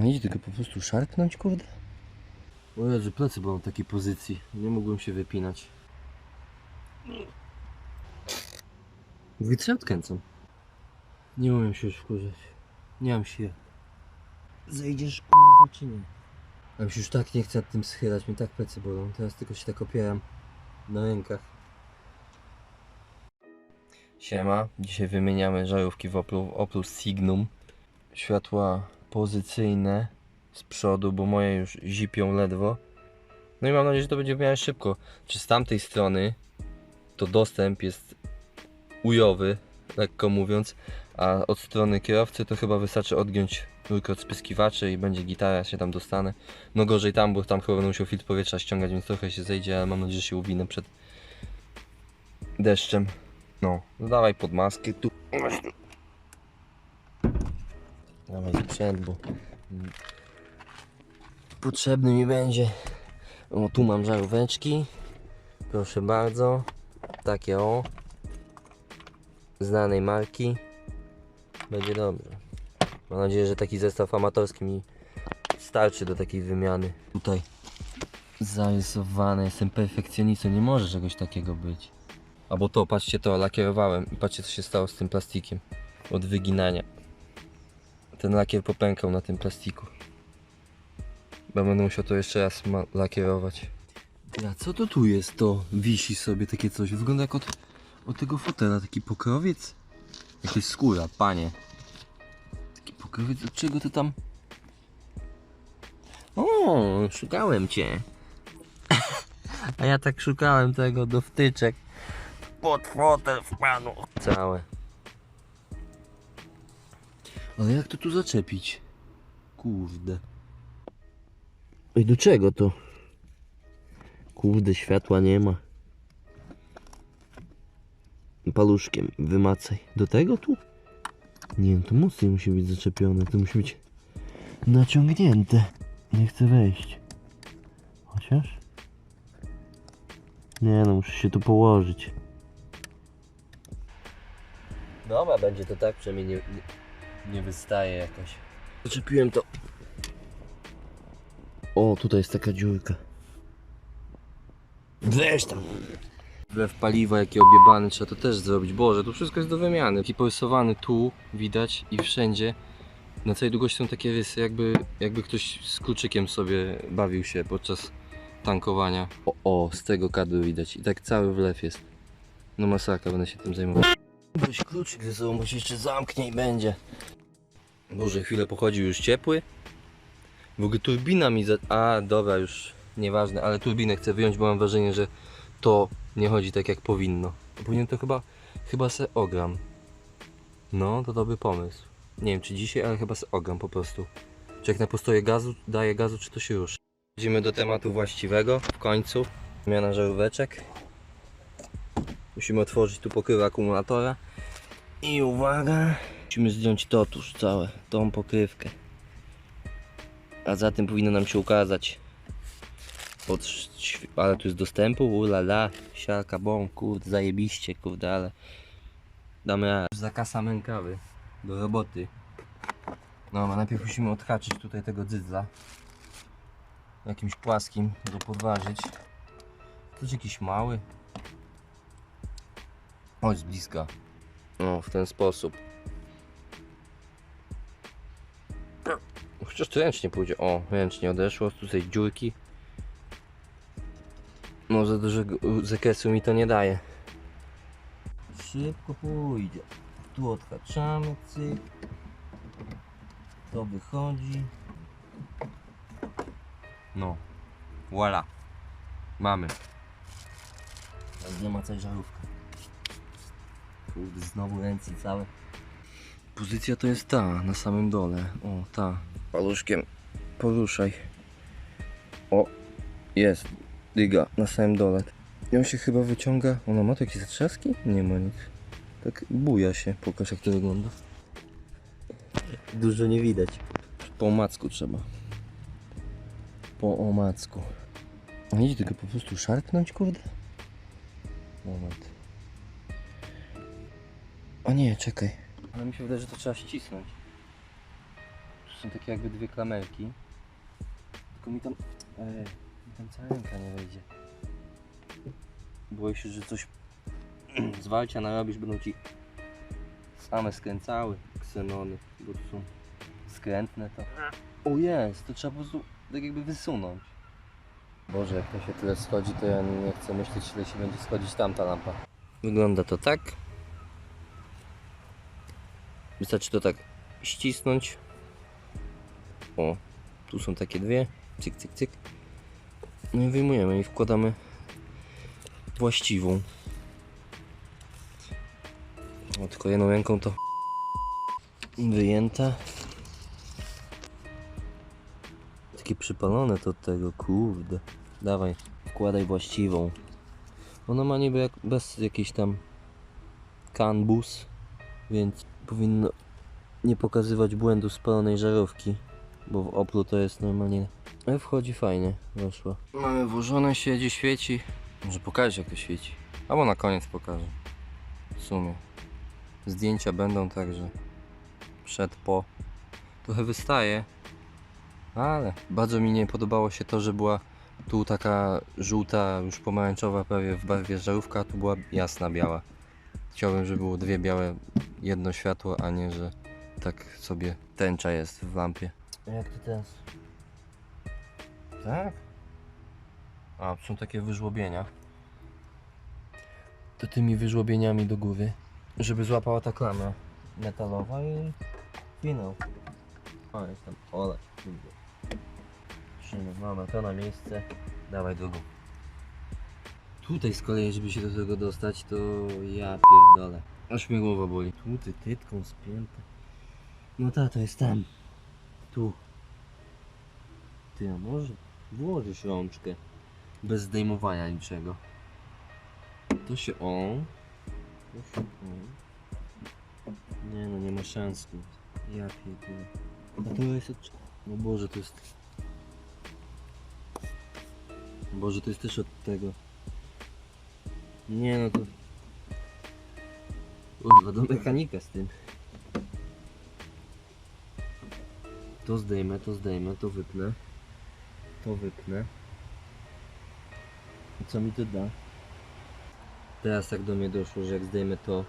Nie tylko po prostu szarpnąć, kurde? O Jezu, plecy byłem w takiej pozycji. Nie mogłem się wypinać. Ja odkręcam? Nie umiem się już wkurzać. Nie mam się. Zejdziesz kurwa czy nie? A mi się już tak nie chce nad tym schylać, mi tak plecy bolą. Teraz tylko się tak opieram na rękach. Siema, dzisiaj wymieniamy żarówki w Oplu, Oplu Signum. Światła pozycyjne z przodu, bo moje już zipią ledwo. No i mam nadzieję, że to będzie w miarę szybko. Czy z tamtej strony to dostęp jest ujowy, lekko mówiąc, a od strony kierowcy to chyba wystarczy odgiąć rurkę od spyskiwaczy i będzie gitara, się tam dostanę. No gorzej tam, bo tam chyba będę musiał filtr powietrza ściągać, więc trochę się zejdzie, ale mam nadzieję, że się uwinę przed deszczem. No, no dawaj pod maskę tu. Dawaj sprzęt, bo potrzebny mi będzie. O, tu mam żaróweczki. Proszę bardzo. Takie o. Znanej marki. Będzie dobrze. Mam nadzieję, że taki zestaw amatorski mi starczy do takiej wymiany. Tutaj zarysowane. Jestem perfekcjonistą. Nie może czegoś takiego być. Albo to, patrzcie to, lakierowałem patrzcie co się stało z tym plastikiem od wyginania. Ten lakier popękał na tym plastiku. Bo będę musiał to jeszcze raz lakierować. A co to tu jest? To wisi sobie takie coś. Wygląda jak od, od tego fotela, taki pokrowiec. Jakaś skóra, panie. Taki pokrowiec, od czego to tam? O, szukałem cię. A ja tak szukałem tego do wtyczek pod fotel wpadł. Całe. Ale jak to tu zaczepić? Kurde. I do czego to? Kurde, światła nie ma. Paluszkiem wymacaj. Do tego tu? Nie wiem, to mocniej musi być zaczepione. To musi być naciągnięte. Nie chcę wejść. Chociaż? Nie no, muszę się tu położyć. Dobra, będzie to tak, przynajmniej nie, nie, nie wystaje jakoś. Zaczepiłem to. O, tutaj jest taka dziurka. Weź tam. Wlew paliwa, jakie objebany, trzeba to też zrobić. Boże, tu wszystko jest do wymiany. Taki porysowany tu, widać i wszędzie. Na całej długości są takie rysy, jakby, jakby ktoś z kluczykiem sobie bawił się podczas tankowania. O, o, z tego kadru widać. I tak cały wlew jest. No masakra, będę się tym zajmował. Weź kluczyk ze sobą, bo się jeszcze zamknie i będzie. Boże, chwilę pochodził już ciepły. W ogóle turbina mi za... A, dobra, już nieważne, ale turbinę chcę wyjąć, bo mam wrażenie, że to nie chodzi tak jak powinno. Powinien to chyba, chyba se ogram. No, to dobry pomysł. Nie wiem czy dzisiaj, ale chyba se ogram po prostu. Czy jak na postoje gazu, daje gazu, czy to się ruszy. Przechodzimy do tematu właściwego w końcu. Zmiana żaróweczek. Musimy otworzyć tu pokrywę akumulatora. I uwaga, musimy zdjąć to tuż całe, tą pokrywkę. A za tym powinno nam się ukazać. Ale tu jest dostępu, ulala, siarka, bom, kurde, zajebiście, kurde, ale damy radę. Zakasa mękawy do roboty. No, a najpierw musimy odhaczyć tutaj tego dzydla. Jakimś płaskim, go podważyć. To jest jakiś mały. Chodź z bliska. O, w ten sposób. Chociaż to ręcznie pójdzie. O, ręcznie odeszło. Tutaj dziurki. No za dużego zakresu mi to nie daje. Szybko pójdzie. Tu odhaczamy, cyk. To wychodzi. No. Voila. Mamy. Nie ma coś żarówka. Kurde, znowu ręce całe. Pozycja to jest ta, na samym dole. O, ta. Paluszkiem poruszaj. O, jest. Dyga, na samym dole. I on się chyba wyciąga. Ona ma tu jakieś zatrzaski? Nie ma nic. Tak buja się. Pokaż jak to wygląda. Dużo nie widać. Po omacku trzeba. Po omacku. A nie tylko po prostu szarpnąć, kurde? Moment. O nie, czekaj. Ale mi się wydaje, że to trzeba ścisnąć. Są takie jakby dwie klamerki. Tylko mi tam... Ej, mi tam cała ręka nie wejdzie. Boję się, że coś z walcia narobisz, będą ci same skręcały ksenony, bo tu są skrętne to. O jest, to trzeba po prostu tak jakby wysunąć. Boże, jak to się tyle schodzi, to ja nie chcę myśleć, ile się będzie schodzić tamta lampa. Wygląda to tak. Wystarczy to tak ścisnąć. O, tu są takie dwie. Cyk, cyk, cyk. No i wyjmujemy i wkładamy właściwą. O, tylko jedną ręką to wyjęte. Takie przypalone to tego, kurde. Dawaj, wkładaj właściwą. Ona ma niby jak bez jakiejś tam kanbus, więc powinno nie pokazywać błędu spalonej żarówki, bo w Oplu to jest normalnie. Ale wchodzi fajnie, weszła. Mamy włożone, siedzi, świeci. Może pokażę jak to świeci. Albo na koniec pokażę. W sumie. Zdjęcia będą także przed, po. Trochę wystaje, ale bardzo mi nie podobało się to, że była tu taka żółta, już pomarańczowa prawie w barwie żarówka, a tu była jasna biała. Chciałbym, żeby było dwie białe, jedno światło, a nie, że tak sobie tęcza jest w lampie. Jak to teraz? Tak? A, są takie wyżłobienia. To tymi wyżłobieniami do góry, żeby złapała ta klama metalowa i finał. O, jest tam ole. Trzymaj, mamy to na miejsce. Dawaj drugą. Tutaj z kolei, żeby się do tego dostać, to ja pierdolę. Aż mnie głowa boli. Tu ty tytką spięte. No ta, to jest tam. Tu. Ty, a może włożysz rączkę. Bez zdejmowania niczego. To się o. To się o. Nie no, nie ma szans. tu. Ja pierdolę. A to jest od... No Boże, to jest... Boże, to jest też od tego. Nie no to... Kurwa, do mechanika z tym. To zdejmę, to zdejmę, to wypnę. To wypnę. I co mi to da? Teraz tak do mnie doszło, że jak zdejmę to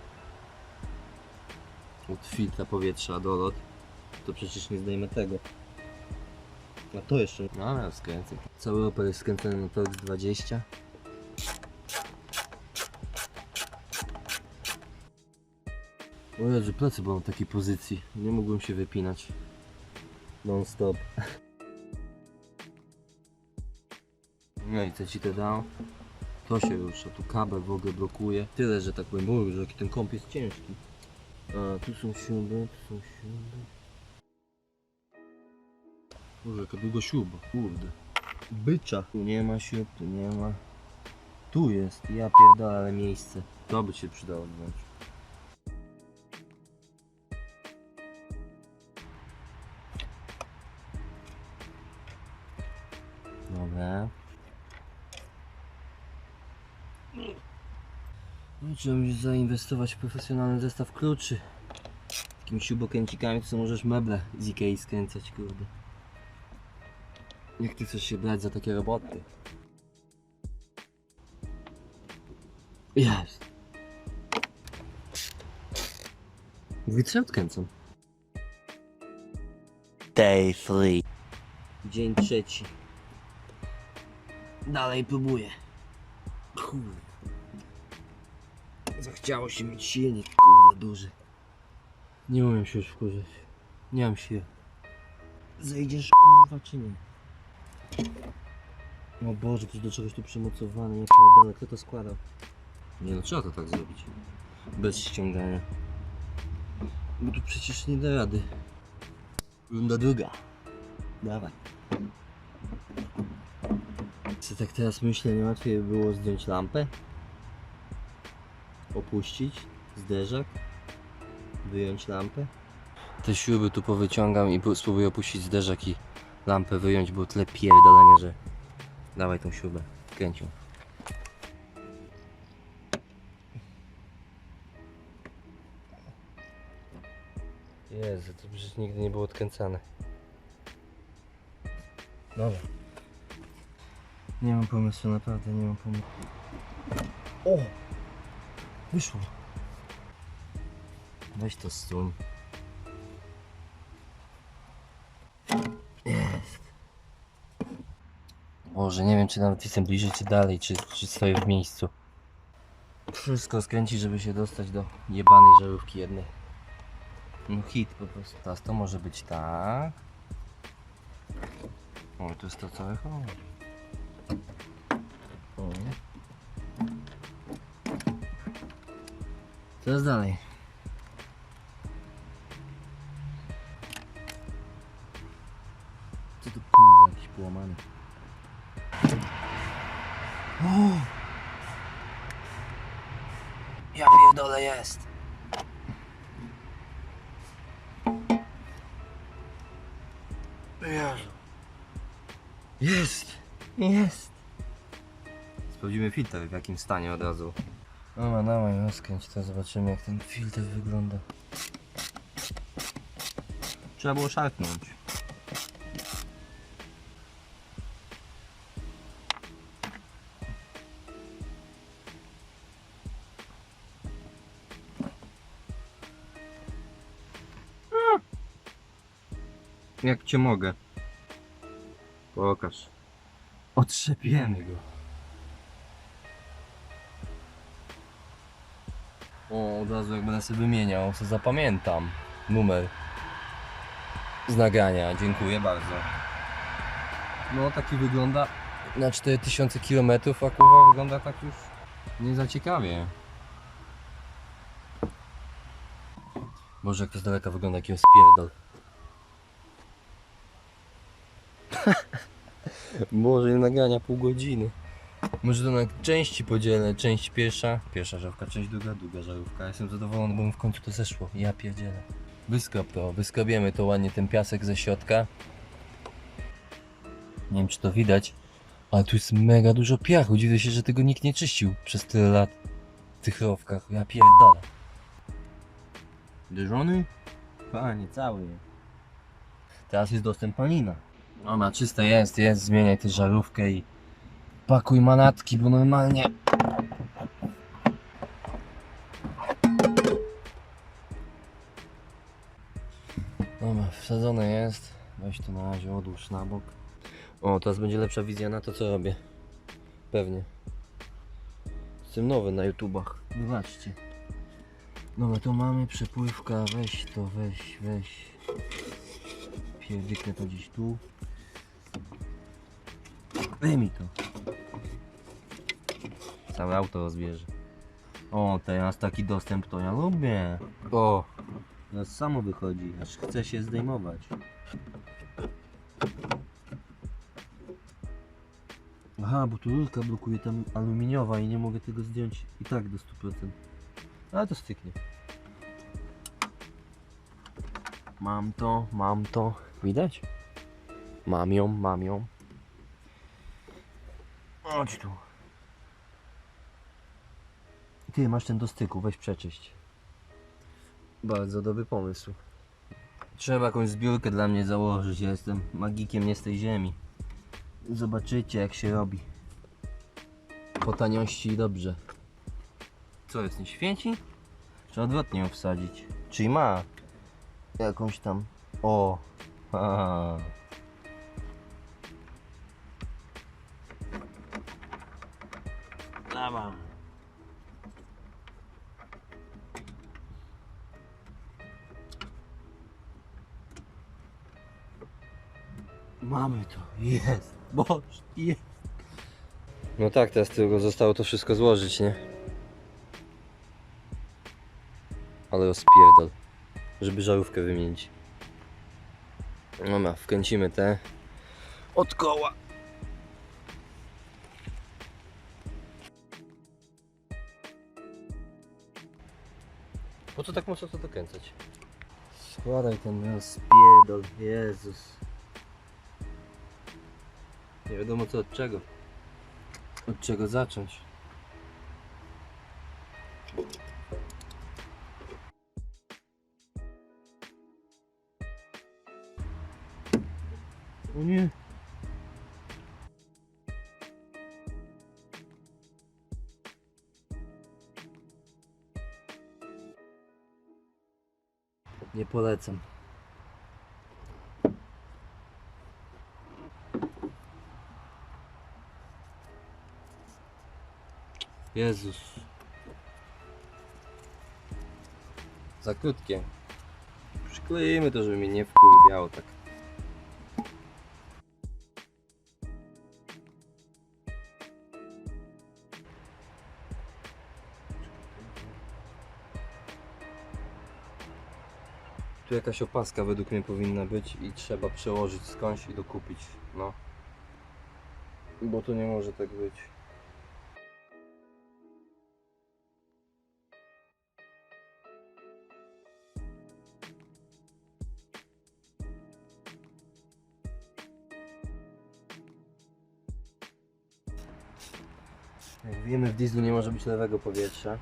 od filtra powietrza dolot, to przecież nie zdejmę tego. A to jeszcze. No ale skręcę. Cały Opel jest skręcony na Torx 20. O Jezu, plecy byłem w takiej pozycji. Nie mogłem się wypinać. Non stop. No i co ci to dało? To się rusza, tu kabel w ogóle blokuje. Tyle, że tak powiem, bo że ten komp jest ciężki. A, tu są śruby, tu są śruby. Boże, jaka długo śruba, kurde. Bycza. Tu nie ma śrub, tu nie ma. Tu jest, ja pierdolę, ale miejsce. To by się przydało wziąć. Dobra. No, trzeba będzie zainwestować w profesjonalny zestaw kluczy. Takimi śrubokręcikami co możesz meble z Ikei skręcać, kurde. Jak ty chcesz się brać za takie roboty? Jest. Wytrze odkręcam. Day three. Dzień trzeci. Dalej próbuję. Kurde. Zachciało się mieć silnik, kurwa, duży. Nie umiem się już wkurzać. Nie mam siły. Zejdziesz, kurwa, czy nie? O Boże, ktoś do czegoś tu przymocowany, ja pierdolę, kto to składał? Nie no, trzeba to tak zrobić. Bez ściągania. Bo tu przecież nie da rady. Runda druga. Dawaj. Co tak teraz myślę, nie łatwiej by było zdjąć lampę? Opuścić zderzak? Wyjąć lampę? Te śruby tu powyciągam i spróbuję opuścić zderzak i lampę wyjąć, bo tyle pierdolenia, że... Dawaj tą śrubę, kręć ją. Jezu, to przecież nigdy nie było odkręcane. Dobra. Nie mam pomysłu, naprawdę nie mam pomysłu. O! Wyszło. Weź to stun. Jest. Boże, nie wiem czy nawet jestem bliżej, czy dalej, czy, czy stoję w miejscu. Wszystko skręci, żeby się dostać do jebanej żarówki jednej. No hit po prostu. Teraz to może być tak. O, to jest to całe chodzi. Co jest dalej? Co kurwa jakiś połamany? O! Ja pierdolę jest! Jezu. Jest! Jest! Sprawdzimy filtr w jakim stanie od razu. Dobra, dawaj, rozkręć to, zobaczymy jak ten filtr wygląda. Trzeba było szarpnąć. Jak cię mogę? Pokaż. Otrzepiemy go. O, od razu jak będę sobie wymieniał, zapamiętam numer z nagrania. Dziękuję bardzo. No, taki wygląda na 4000 km, a kurwa wygląda tak już nie za ciekawie. Boże, jak to z daleka wygląda, jaki on spierdol. Może nagrania pół godziny. Może to na części podzielę. Część pierwsza, pierwsza żarówka, część druga, druga żarówka. Jestem zadowolony, bo mi w końcu to zeszło. Ja pierdzielę. Wyskrop to, wyskrobiemy to ładnie ten piasek ze środka. Nie wiem czy to widać, ale tu jest mega dużo piachu. Dziwię się, że tego nikt nie czyścił przez tyle lat w tych rowkach. Ja pierdolę. Dyżony? Panie, cały. Teraz jest dostęp panina. Ona czysta jest, jest, zmieniaj tę żarówkę i pakuj manatki, bo normalnie... Dobra, wsadzone jest. Weź to na razie odłóż na bok. O, teraz będzie lepsza wizja na to, co robię. Pewnie. Jestem nowy na YouTubach. Wybaczcie. Dobra, to mamy przepływka. Weź to, weź, weź. Pierdyknę to gdzieś tu. Daj mi to. Całe auto rozbierze. O, teraz taki dostęp to ja lubię. O, teraz samo wychodzi, aż chce się zdejmować. Aha, bo tu rurka blokuje tam aluminiowa i nie mogę tego zdjąć i tak do 100%. Ale to styknie. Mam to, mam to. Widać? Mam ją, mam ją. Chodź tu. Ty, masz ten do styku, weź przeczyść. Bardzo dobry pomysł. Trzeba jakąś zbiórkę dla mnie założyć, ja jestem magikiem nie z tej ziemi. Zobaczycie jak się robi. Po taniości i dobrze. Co jest, nie święci? Trzeba odwrotnie ją wsadzić. Czyli ma jakąś tam... O! Ha. Lawa. Mamy to, jest, boż, jest. No tak, teraz tylko zostało to wszystko złożyć, nie? Ale rozpierdol, żeby żarówkę wymienić. Dobra, wkręcimy te od koła. Po co tak mocno to dokręcać? Składaj ten rozpierdol, Jezus. Nie wiadomo co od czego. Od czego zacząć. O nie. Nie polecam. Jezus. Za krótkie. Przykleimy to, żeby mnie nie wkurwiało tak. Tu jakaś opaska według mnie powinna być i trzeba przełożyć skądś i dokupić, no. Bo to nie może tak być. Wiemy w dieslu nie może być lewego powietrza.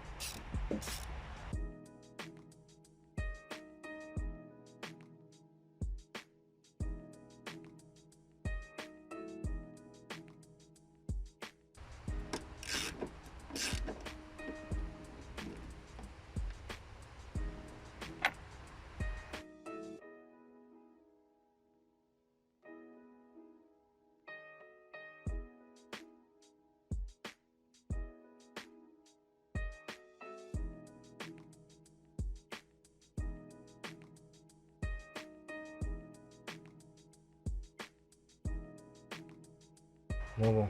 Dobra.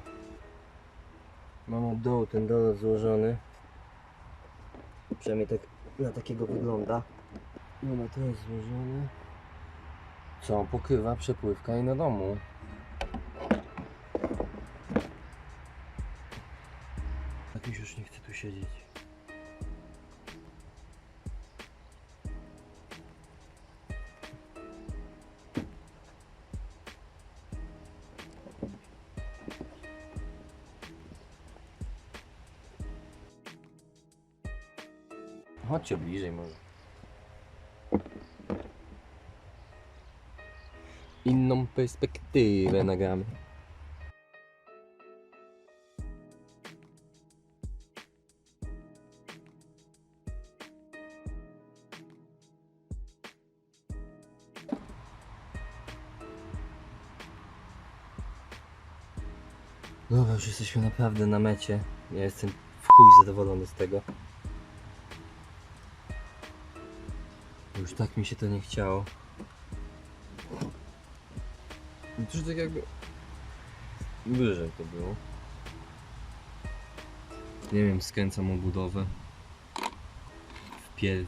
Mam od dołu ten dolot złożony. Przynajmniej tak na takiego wygląda. Dobra, to jest złożone. Co? Pokrywa przepływka i na domu. Tak mi już nie chce tu siedzieć. Chodźcie bliżej może. Inną perspektywę nagramy. Dobra, już jesteśmy naprawdę na mecie. Ja jestem w chuj zadowolony z tego. Już tak mi się to nie chciało. No to już tak jakby... Wyżej to było. Nie wiem, skręcam obudowę. W pier...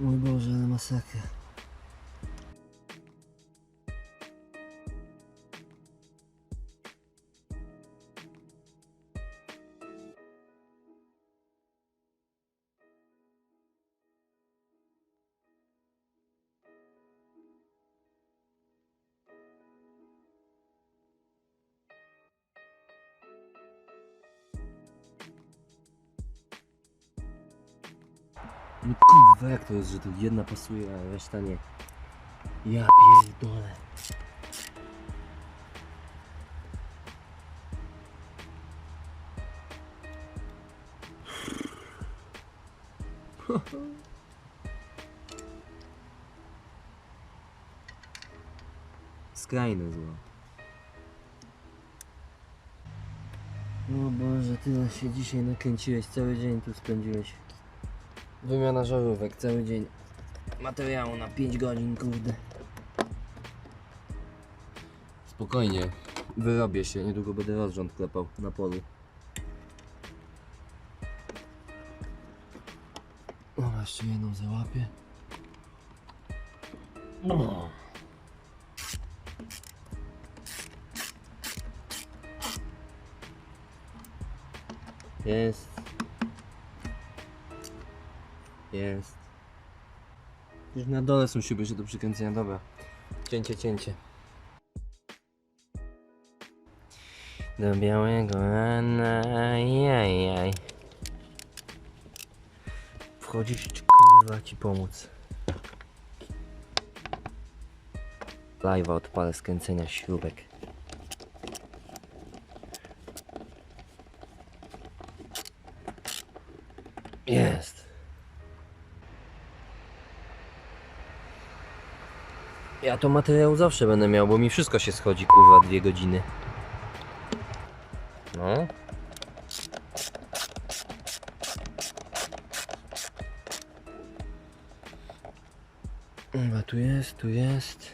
Mój Boże, ale masakra. No kurwa, jak to jest, że tu jedna pasuje, a reszta nie? Ja pierdolę. Skrajne zło. O Boże, tyle się dzisiaj nakręciłeś, cały dzień tu spędziłeś. Wymiana żarówek, cały dzień. Materiału na 5 godzin, kurde. Spokojnie, wyrobię się, niedługo będę rozrząd klepał na polu. O, jeszcze jedną załapię. O. Jest. Jest. Na dole są szyby jeszcze do przykręcenia, dobra. Cięcie, cięcie. Do białego rana, jaj. Wchodzisz, czy kurwa ci pomóc. Live'a odpalę skręcenia kręcenia śrubek. Ja to materiał zawsze będę miał, bo mi wszystko się schodzi, kurwa, dwie godziny. No. Chyba tu jest, tu jest.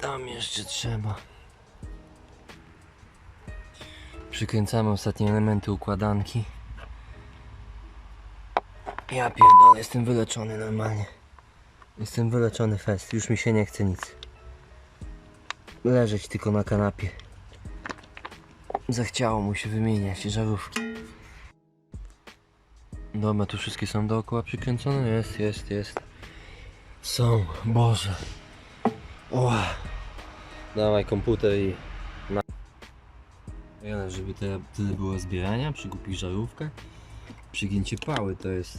Tam jeszcze trzeba. Przykręcamy ostatnie elementy układanki. Ja pierdolę, jestem wyleczony normalnie. Jestem wyleczony fest, już mi się nie chce nic. Leżeć tylko na kanapie. Zachciało mu się wymieniać żarówki. Dobra, tu wszystkie są dookoła przykręcone? Jest, jest, jest. Są, Boże. O. Dawaj komputer i... Na... Ale żeby tyle, tyle było zbierania przy głupich żarówkach. Przygięcie pały to jest...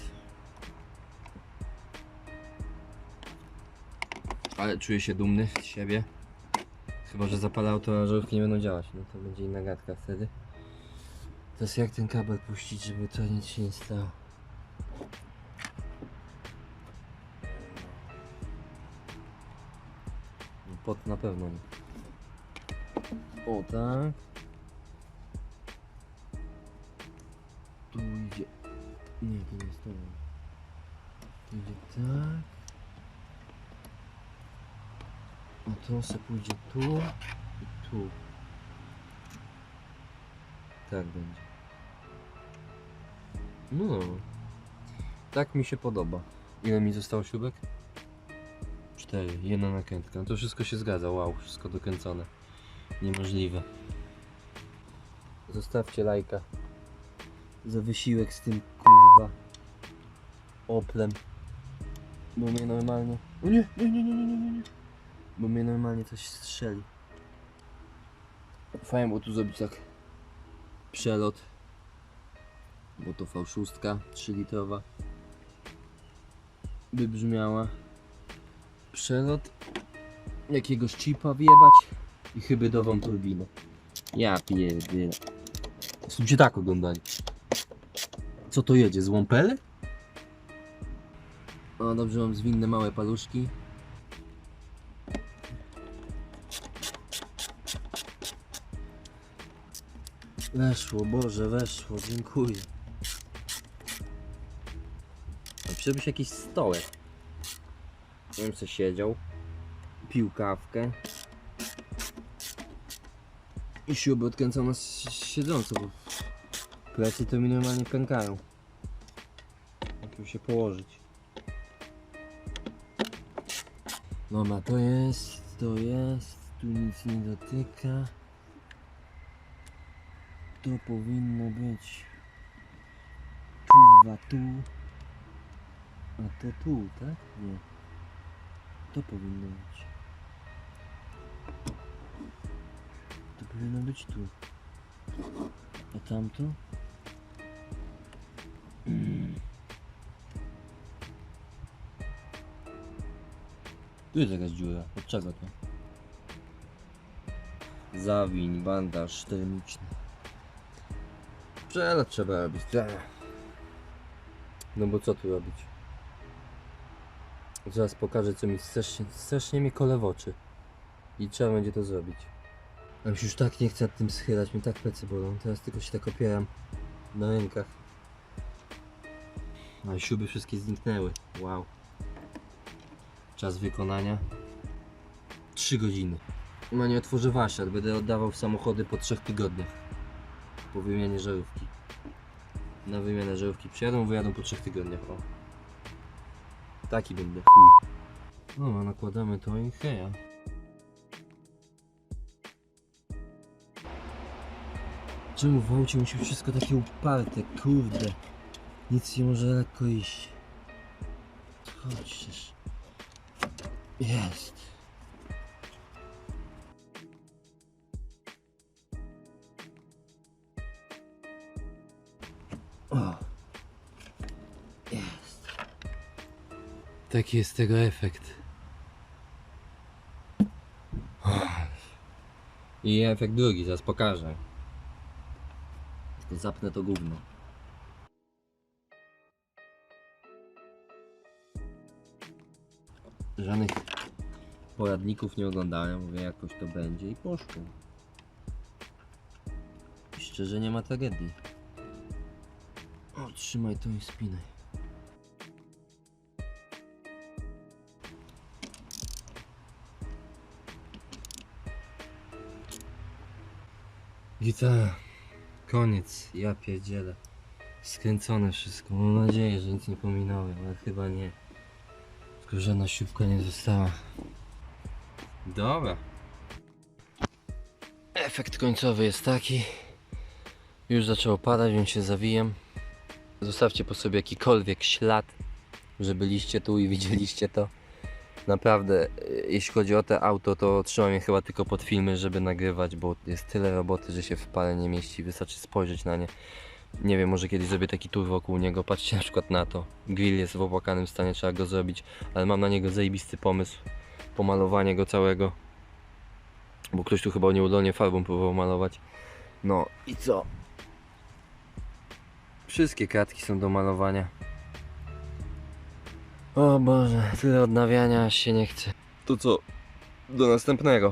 Ale czuję się dumny z siebie. Chyba, że zapalał to, żarówki nie będą działać. No to będzie inna gadka wtedy. Teraz jak ten kabel puścić, żeby to nic się nie stało? No Pot na pewno nie. O tak. Tu idzie. Nie, to nie jest to. Tu idzie tak. A to se pójdzie tu i tu. Tak będzie. No. Tak mi się podoba. Ile mi zostało śrubek? Cztery. Jedna nakrętka. No to wszystko się zgadza. Wow, wszystko dokręcone. Niemożliwe. Zostawcie lajka. Za wysiłek z tym kurwa Oplem. Bo mnie normalnie. O nie, nie, nie, nie, nie, nie, nie. Bo mnie normalnie coś strzeli. Fajnie było tu zrobić tak przelot. Bo to V6 3 litrowa. By brzmiała. Przelot. Jakiegoś chipa wjebać i hybrydową turbinę. Ja pierdolę. Słuchajcie tak oglądali. Co to jedzie? Z łąpele? O, dobrze mam zwinne małe paluszki. Weszło, Boże, weszło, dziękuję. Się jakiś stołek. Ja bym sobie siedział, pił kawkę i śruby odkręcał na s- siedząco, bo plecy to mi normalnie pękają. Jak się położyć. Dobra, to jest, to jest, tu nic nie dotyka. To powinno być kurwa tu. A to tu, tak? Nie. To powinno być. To powinno być tu. A tamto? Tu jest jakaś dziura. Od czego to? Zawiń, bandaż termiczny. Przelot trzeba robić. No bo co tu robić? Zaraz pokażę co mi strasznie, strasznie mi kole w oczy. I trzeba będzie to zrobić. A mi się już tak nie chce nad tym schylać, mi tak plecy bolą. Teraz tylko się tak opieram na rękach. A śruby wszystkie zniknęły. Wow. Czas wykonania. 3 godziny. No nie otworzę wasiad, będę oddawał samochody po 3 tygodniach. Po wymianie żarówki. Na wymianę żarówki przyjadą, wyjadą po 3 tygodniach. O. Taki będę. Chuj. No, a nakładamy to i heja. Czemu w aucie musi wszystko takie uparte? Kurde. Nic nie może lekko iść. Chodź. Jest. Taki jest tego efekt. I efekt drugi, zaraz pokażę. Zapnę to gówno. Żadnych poradników nie oglądałem, mówię jakoś to będzie i poszło. Szczerze nie ma tragedii. O, trzymaj to i spinaj. Gitara. Koniec, ja pierdzielę. Skręcone wszystko. Mam nadzieję, że nic nie pominąłem, ale chyba nie. Tylko żadna śrubka nie została. Dobra. Efekt końcowy jest taki. Już zaczęło padać, więc się zawijam. Zostawcie po sobie jakikolwiek ślad, że byliście tu i widzieliście to. Naprawdę, y, jeśli chodzi o te auto, to trzymam je chyba tylko pod filmy, żeby nagrywać, bo jest tyle roboty, że się w pale nie mieści. Wystarczy spojrzeć na nie. Nie wiem, może kiedyś zrobię taki tour wokół niego. Patrzcie na przykład na to. Grill jest w opłakanym stanie, trzeba go zrobić, ale mam na niego zajebisty pomysł. Pomalowanie go całego. Bo ktoś tu chyba nieudolnie farbą próbował malować. No i co? Wszystkie kratki są do malowania. O Boże, tyle odnawiania, się nie chce. To co? Do następnego.